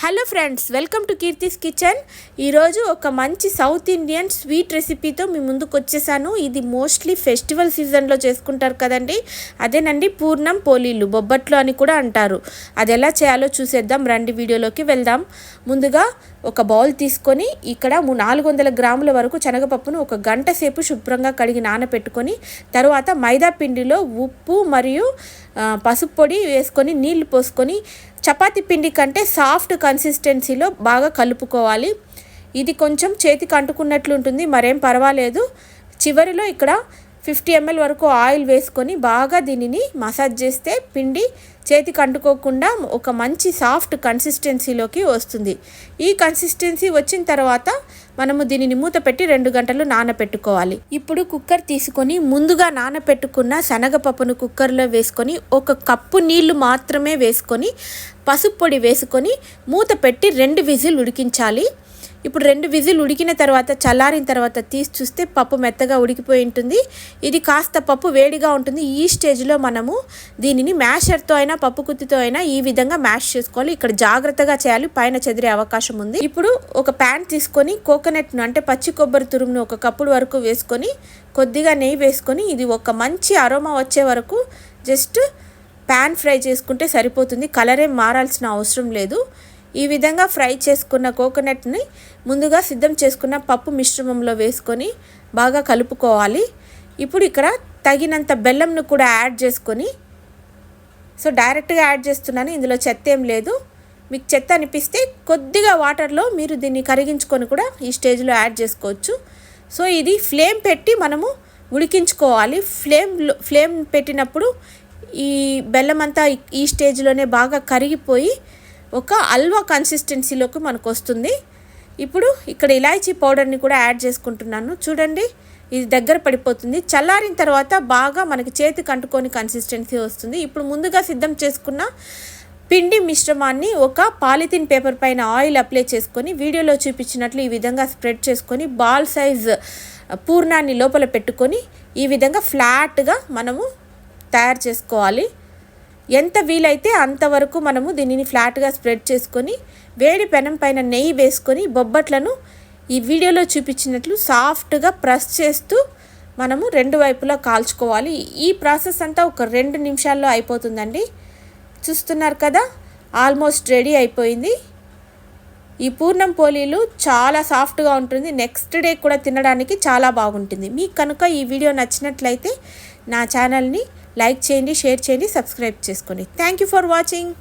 Hello friends welcome to Keerthi's kitchen. ఈరోజు ఒక మంచి సౌత్ ఇండియన్ స్వీట్ రెసిపీతో మీ ముందుకు వచ్చేసాను. ఇది మోస్ట్లీ ఫెస్టివల్ సీజన్లో చేసుకుంటారు కదండి. అదేనండి పూర్ణం పోలీలు బొబ్బట్లు అని కూడా అంటారు. అది ఎలా చేయాలో చూసేద్దాం. రండి వీడియోలోకి వెళ్దాం. ముందుగా ఒక బౌల్ తీసుకొని ఇక్కడ నాలుగు వందల గ్రాముల వరకు శనగపప్పును ఒక గంట సేపు శుభ్రంగా కడిగి నానపెట్టుకొని తర్వాత మైదా పిండిలో ఉప్పు మరియు పసుపు పొడి వేసుకొని నీళ్ళు పోసుకొని చపాతి పిండి కంటే సాఫ్ట్ కన్సిస్టెన్సీలో బాగా కలుపుకోవాలి. ఇది కొంచెం చేతికి అంటుకున్నట్లు ఉంటుంది మరేం పర్వాలేదు. చివరిలో ఇక్కడ ఫిఫ్టీ ఎంఎల్ వరకు ఆయిల్ వేసుకొని బాగా దీనిని మసాజ్ చేస్తే పిండి చేతికి అంటుకోకుండా ఒక మంచి సాఫ్ట్ కన్సిస్టెన్సీలోకి వస్తుంది. ఈ కన్సిస్టెన్సీ వచ్చిన తర్వాత మనము దీనిని మూత పెట్టి రెండు గంటలు నానపెట్టుకోవాలి. ఇప్పుడు కుక్కర్ తీసుకొని ముందుగా నానపెట్టుకున్న శనగపప్పును కుక్కర్లో వేసుకొని ఒక కప్పు నీళ్ళు మాత్రమే వేసుకొని పసుపు పొడి వేసుకొని మూత పెట్టి రెండు విజిల్ ఉడికించాలి. ఇప్పుడు రెండు విజిల్ ఉడికిన తర్వాత చల్లారిన తర్వాత తీసి చూస్తే పప్పు మెత్తగా ఉడికిపోయి ఉంటుంది. ఇది కాస్త పప్పు వేడిగా ఉంటుంది. ఈ స్టేజ్లో మనము దీనిని మ్యాషర్తో అయినా పప్పు కుత్తితో అయినా ఈ విధంగా మ్యాష్ చేసుకోవాలి. ఇక్కడ జాగ్రత్తగా చేయాలి. పైన చెదిరే అవకాశం ఉంది. ఇప్పుడు ఒక ప్యాన్ తీసుకొని కోకోనట్ను అంటే పచ్చి కొబ్బరి తురుమును ఒక కప్పుడు వరకు వేసుకొని కొద్దిగా నెయ్యి వేసుకొని ఇది ఒక మంచి అరోమా వచ్చే వరకు జస్ట్ ప్యాన్ ఫ్రై చేసుకుంటే సరిపోతుంది. కలరే మారాల్సిన అవసరం లేదు. ఈ విధంగా ఫ్రై చేసుకున్న కోకోనట్ని ముందుగా సిద్ధం చేసుకున్న పప్పు మిశ్రమంలో వేసుకొని బాగా కలుపుకోవాలి. ఇప్పుడు ఇక్కడ తగినంత బెల్లంను కూడా యాడ్ చేసుకొని సో డైరెక్ట్గా యాడ్ చేస్తున్నాను ఇందులో చెత్త ఏం లేదు. మీకు చెత్త అనిపిస్తే కొద్దిగా వాటర్లో మీరు దీన్ని కరిగించుకొని కూడా ఈ స్టేజ్లో యాడ్ చేసుకోవచ్చు. సో ఇది ఫ్లేమ్ పెట్టి మనము ఉడికించుకోవాలి. ఫ్లేమ్ ఫ్లేమ్ పెట్టినప్పుడు ఈ బెల్లం అంతా ఈ స్టేజ్లోనే బాగా కరిగిపోయి ఒక అల్వా కన్సిస్టెన్సీలోకి మనకు వస్తుంది ఇప్పుడు ఇక్కడ ఇలాచీ పౌడర్ని కూడా యాడ్ చేసుకుంటున్నాను. చూడండి ఇది దగ్గర పడిపోతుంది. చల్లారిన తర్వాత బాగా మనకి చేతికి అంటుకొని కన్సిస్టెన్సీ వస్తుంది. ఇప్పుడు ముందుగా సిద్ధం చేసుకున్న పిండి మిశ్రమాన్ని ఒక పాలిథిన్ పేపర్ పైన ఆయిల్ అప్లై చేసుకొని వీడియోలో చూపించినట్లు ఈ విధంగా స్ప్రెడ్ చేసుకొని బాల్ సైజ్ పూర్ణాన్ని లోపల పెట్టుకొని ఈ విధంగా ఫ్లాట్గా మనము తయారు చేసుకోవాలి. ఎంత వీలైతే అంతవరకు మనము దీనిని ఫ్లాట్గా స్ప్రెడ్ చేసుకొని వేడి పెనం పైన నెయ్యి వేసుకొని బొబ్బట్లను ఈ వీడియోలో చూపించినట్లు సాఫ్ట్గా ప్రెస్ చేస్తూ మనము రెండు వైపులా కాల్చుకోవాలి. ఈ ప్రాసెస్ అంతా ఒక రెండు నిమిషాల్లో అయిపోతుందండి. చూస్తున్నారు కదా ఆల్మోస్ట్ రెడీ అయిపోయింది. ఈ పూర్ణం పోలీలు చాలా సాఫ్ట్గా ఉంటుంది. నెక్స్ట్ డే కూడా తినడానికి చాలా బాగుంటుంది. మీకు కనుక ఈ వీడియో నచ్చినట్లయితే నా ఛానల్ని లైక్ చేయండి షేర్ చేయండి సబ్స్క్రైబ్ చేసుకోండి థ్యాంక్ యూ ఫర్ వాచింగ్